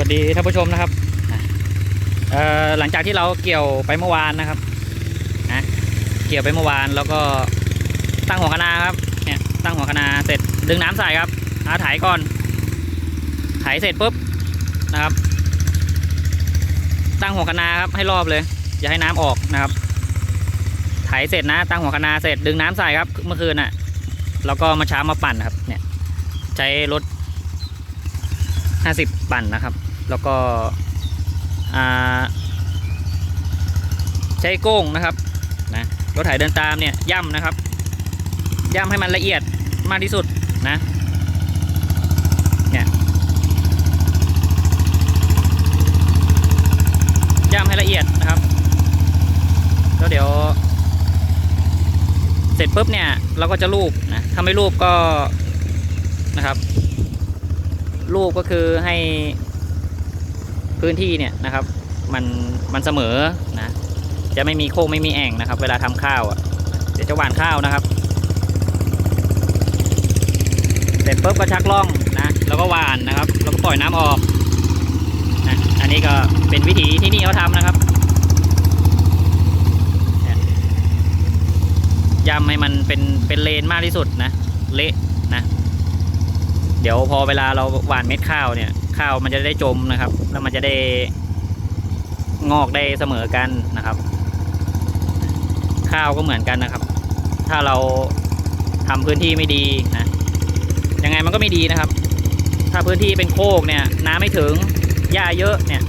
วัสดีท่านผู้ชมนะครับหลังจากที่เราเกี่ยวไปเมื่อวานนะครับนะเกี่ยวไปเมื่อวานแล้วก็ตั้งหัวคะนาครับเนี่ยตั้งหัวคะนาเสร็จดึงน้ำใส่ครับอาถ่ายก่อนถ่ายเสร็จปุ๊บนะครับ ตั้งหัวคะนาครับให้รอบเลย อย่าให้น้ำออกนะครับถ่ายเสร็จนะ ตั้งหัวคะนาเสร็จดึงน้ำใส่ครับเมื่อคืนน่ะแล้วก็มาเช้ามาปั่นครับเนี่ยใช้รถ50 ปั่นนะครับ แล้วก็ใช้โก้งนะครับนะรถไถเดินตามเนี่ยย่ำนะครับ ย่ำให้มันละเอียดมากที่สุดนะเนี่ยย่ำให้ละเอียดนะครับแล้วเดี๋ยว เสร็จปุ๊บเนี่ยเราก็จะรูปนะถ้าไม่รูปก็นะครับ รูปก็คือให้ พื้นที่เนี่ยนะครับ มันมันเสมอนะจะไม่มีโค้งไม่มีแอ่งนะครับ เวลาทำข้าวอะเดี๋ยวจะหว่านข้าวนะครับ เสร็จปุ๊บก็ชักล่องนะแล้วก็หว่านนะครับ แล้วก็ปล่อยน้ำออกนะอันนี้ก็เป็นวิธีที่นี่เขาทำนะครับเนี่ยย้ำให้มันเป็นเป็นเลนมากที่สุดนะ เละนะ เดี๋ยวพอเวลาเราหว่านเม็ดข้าวเนี่ย ข้าวมันจะได้จมนะครับ แล้วมันจะได้งอกได้เสมอกันนะครับ ข้าวก็เหมือนกันนะครับ ถ้าเราทำพื้นที่ไม่ดีนะยังไงมันก็ไม่ดีนะครับ ถ้าพื้นที่เป็นโคกเนี่ยน้ำไม่ถึงหญ้าเยอะเนี่ย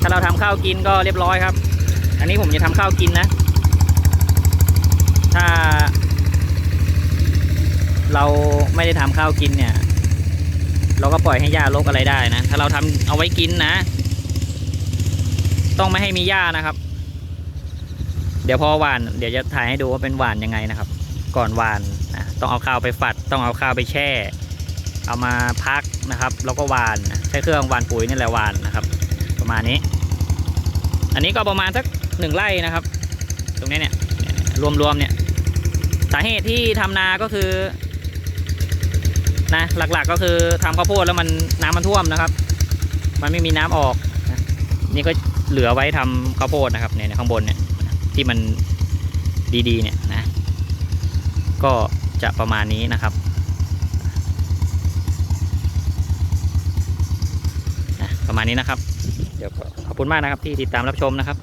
ถ้าเราทำข้าวกินก็เรียบร้อยครับ อันนี้ผมจะทำข้าวกินนะ ถ้า เราไม่ได้ทำข้าวกินเนี่ย เราก็ปล่อยให้หญ้ารกอะไรได้นะ ถ้าเราทำเอาไว้กินนะ ต้องไม่ให้มีหญ้านะครับ เดี๋ยวพอหวาน เดี๋ยวจะถ่ายให้ดูว่าเป็นหวานยังไงนะครับ ก่อนหวานนะต้องเอาข้าวไปฝัด ต้องเอาข้าวไปแช่ เอามาพักนะครับ แล้วก็หวานใช้เครื่องหวานปุ๋ยนี่แหละหวานนะครับ ประมาณนี้ อันนี้ก็ประมาณสักหนึ่งไร่นะครับ ตรงนี้เนี่ยรวมๆเนี่ยสาเหตุที่ทำนาก็คือ นะหลักๆก็คือทำข้าวโพดแล้วมันน้ำมันท่วมนะครับ มันไม่มีน้ำออกนะนี่ก็เหลือไว้ทำข้าวโพดนะครับเนี่ยข้างบนเนี่ยที่มันดีๆเนี่ยนะก็จะประมาณนี้นะครับประมาณนี้นะครับ เดี๋ยวขอบคุณมากนะครับที่ติดตามรับชมนะครับ